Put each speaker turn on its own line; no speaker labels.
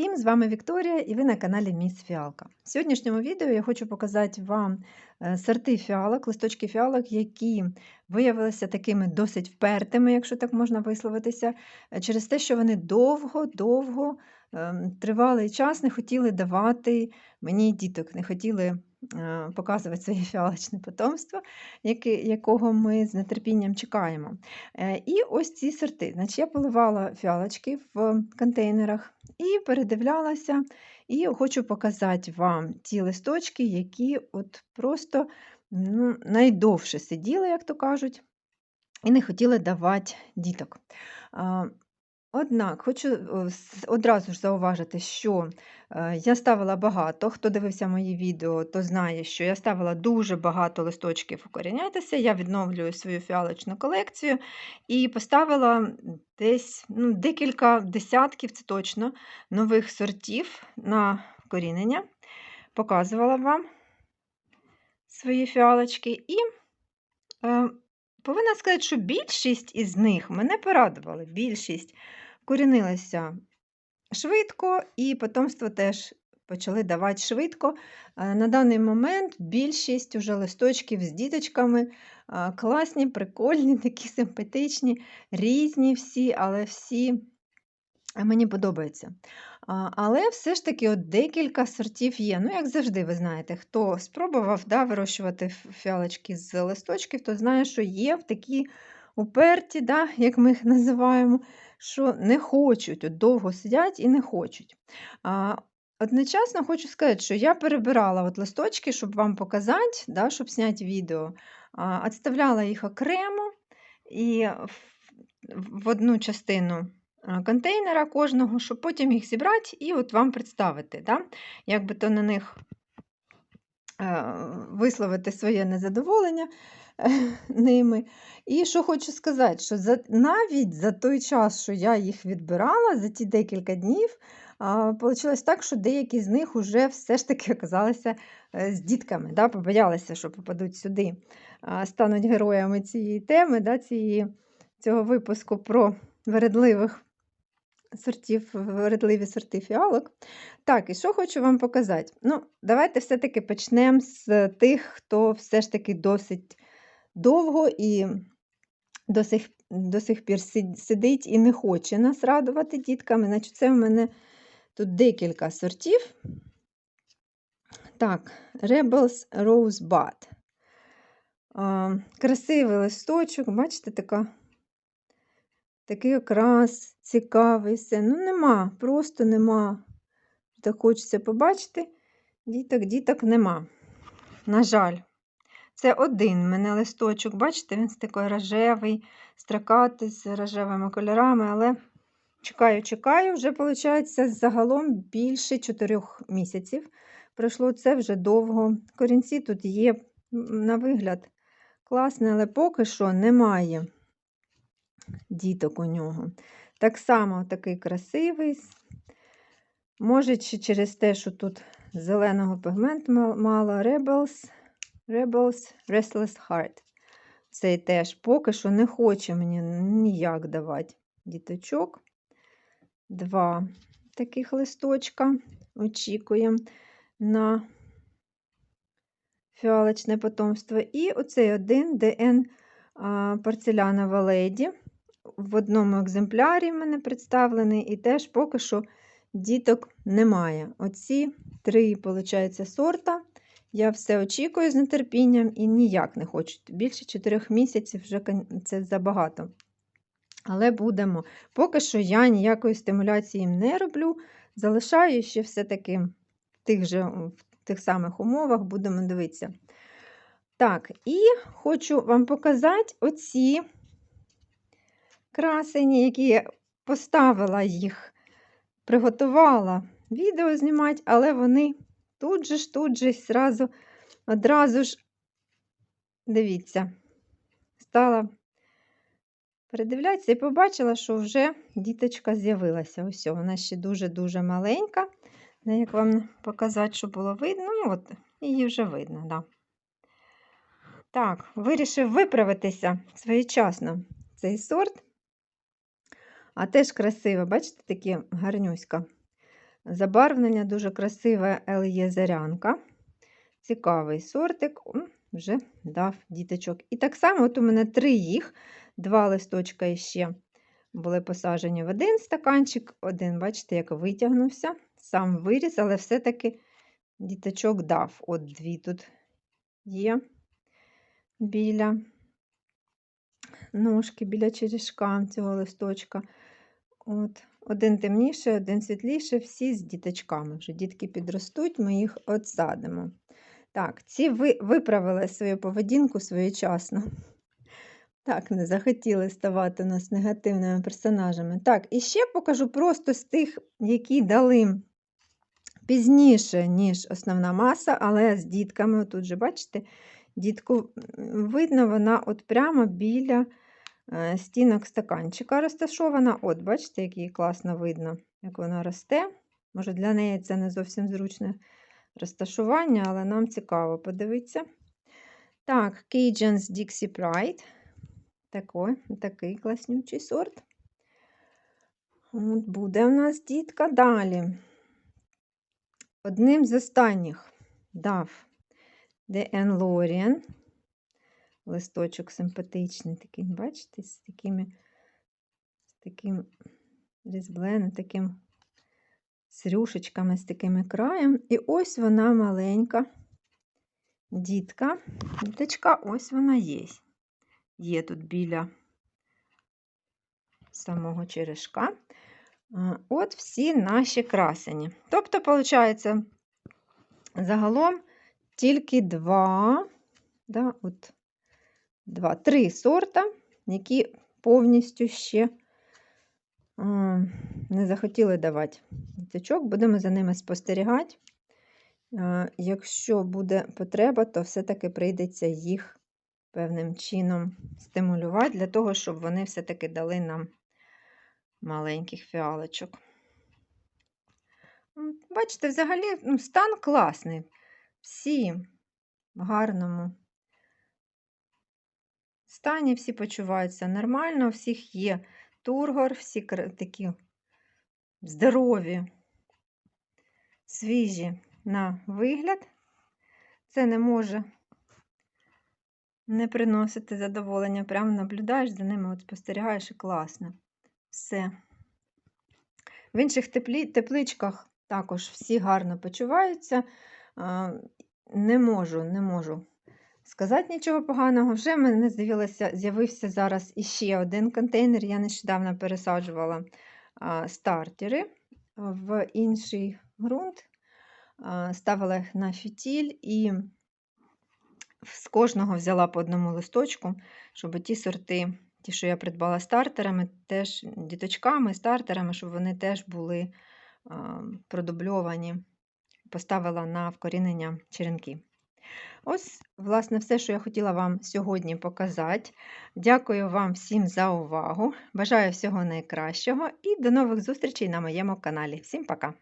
всім! З вами Вікторія і ви на каналі Міс Фіалка. В сьогоднішньому відео я хочу показати вам е, сорти фіалок, листочки фіалок, які виявилися такими досить впертими, якщо так можна висловитися, е, через те, що вони довго-довго ем, тривалий час не хотіли давати мені діток, не хотіли показувати своє фіалочне потомство, якого ми з нетерпінням чекаємо. Е, і ось ці сорти. Значить, Я поливала фіалочки в контейнерах і передивлялася, і хочу показати вам ті листочки, які от просто ну, найдовше сиділи, як то кажуть, і не хотіли давати діток. Однак хочу одразу ж зауважити, що е, я ставила багато. Хто дивився мої відео, то знає, що я ставила дуже багато листочків укоріняйтеся. Я відновлюю свою фіалочну колекцію і поставила десь ну, декілька десятків, це точно, нових сортів на вкорінення. Показувала вам свої фіалочки. І е, повинна сказати, що більшість із них мене порадували. Більшість корінилася швидко, і потомство теж почали давати швидко. Е, на даний момент більшість уже листочків з діточками е, класні, прикольні, такі симпатичні, різні всі, але всі мені подобаються. Але все ж таки от декілька сортів є. Ну, як завжди, ви знаєте, хто спробував да, вирощувати фіалочки з листочків, то знає, що є в такі уперті, да, як ми їх називаємо, що не хочуть, от довго сидять і не хочуть. А, Одночасно хочу сказати, що я перебирала от листочки, щоб вам показати, да, щоб зняти відео, відставляла їх окремо і в, одну частину контейнера кожного, щоб потім їх зібрати і от вам представити, да? як би то на них висловити своє незадоволення ними. І що хочу сказати, що за, навіть за той час, що я їх відбирала, за ті декілька днів, Вийшло так, що деякі з них вже все ж таки оказалися е, з дітками, да, побоялися, що попадуть сюди, стануть героями цієї теми, да, цієї, цього випуску про вередливих сортів, вередливі сорти фіалок. Так, і що хочу вам показати? Ну, Давайте все-таки почнемо з тих, хто все ж таки досить довго і до сих до сих пір сидить і не хоче нас радувати дітками. Значить, Це в мене тут декілька сортів. Так, Rebels Rosebud. Красивий листочок, бачите, така, такий окрас, цікавий все. Ну, нема, просто нема. Так хочеться побачити. Діток, діток нема. На жаль. Це один мене листочок, бачите, він такий рожевий, строкатий, з рожевими кольорами, але чекаю, чекаю, вже, виходить, загалом більше 4 місяців. Пройшло це вже довго. Корінці тут є, на вигляд, класний, але поки що немає діток у нього. Так само такий красивий. Може, чи через те, що тут зеленого пігменту мало Rebels. Rebels Restless Heart. Цей теж поки що не хоче мені ніяк давати діточок. Два таких листочка. Очікуємо на фіалочне потомство. І оцей один ДН порцелянова леді. В одному екземплярі в мене представлений, і теж поки що діток немає. Оці три, виходить, сорта. Я все очікую з нетерпінням і ніяк не хочу. Більше 4 місяців вже це забагато. Але будемо. Поки що я ніякої стимуляції їм не роблю. Залишаю ще все-таки в в тих самих умовах, будемо дивитися. Так, і хочу вам показати оці красені, які я поставила їх, приготувала відео знімати, але вони Тут же ж, тут же зразу, одразу ж, дивіться, стала передивлятися і побачила, що вже діточка з'явилася. Ось, вона ще дуже-дуже маленька. Як вам показати, щоб було видно, ну от, її вже видно, да. Так, вирішив виправитися своєчасно цей сорт. А теж красиво, бачите, такі гарнюська Забарвлення дуже красиве Ел'є Зарянка. Цікавий сортик, вже дав діточок. І так само, от у мене три їх, два листочка іще були посаджені в один стаканчик, один, бачите, як витягнувся, сам виріс, але все-таки діточок дав. От дві тут є біля ножки, біля черешка цього листочка. От. Один темніший, один світліший, всі з діточками. Вже дітки підростуть, ми їх отсадимо. Так, ці ви, виправили свою поведінку своєчасно. Так, не захотіли ставати у нас негативними персонажами. Так, і ще покажу просто з тих, які дали пізніше, ніж основна маса, але з дітками. Тут же, бачите, дітку видно, вона от прямо біля стінок стаканчика розташована. От, бачите, як її класно видно, як вона росте. Може, для неї це не зовсім зручне розташування, але нам цікаво подивитися. Так, Cajuns Dixie Pride. Такой, такий класнючий сорт. От буде у нас дітка далі. Одним з останніх дав DN Lorien. Листочок симпатичний, такий, бачите, з такими, з таким різбленим, таким з рюшечками, з такими краєм. І ось вона маленька дітка. Діточка, ось вона є. Є тут біля самого черешка. От всі наші красені. Тобто, виходить, загалом тільки два, да, от, два, три сорта, які повністю ще не захотіли давати діточок. Будемо за ними спостерігати. Якщо буде потреба, то все-таки прийдеться їх певним чином стимулювати для того, щоб вони все-таки дали нам маленьких фіалочок. Бачите, взагалі ну, стан класний. Всі в гарному стані, всі почуваються нормально, у всіх є тургор, всі такі здорові, свіжі на вигляд. Це не може не приносити задоволення. Прямо наблюдаєш за ними, от спостерігаєш і класно. Все. В інших теплі, тепличках також всі гарно почуваються. Не можу, не можу сказати нічого поганого. Вже в мене з'явився з'явився зараз іще один контейнер. Я нещодавно пересаджувала стартери в інший ґрунт, ставила їх на фітіль і з кожного взяла по одному листочку, щоб ті сорти, ті, що я придбала стартерами, теж діточками, стартерами, щоб вони теж були продубльовані, поставила на вкорінення черенки. Ось, власне, все, що я хотіла вам сьогодні показати. Дякую вам всім за увагу. Бажаю всього найкращого і до нових зустрічей на моєму каналі. Всім пока!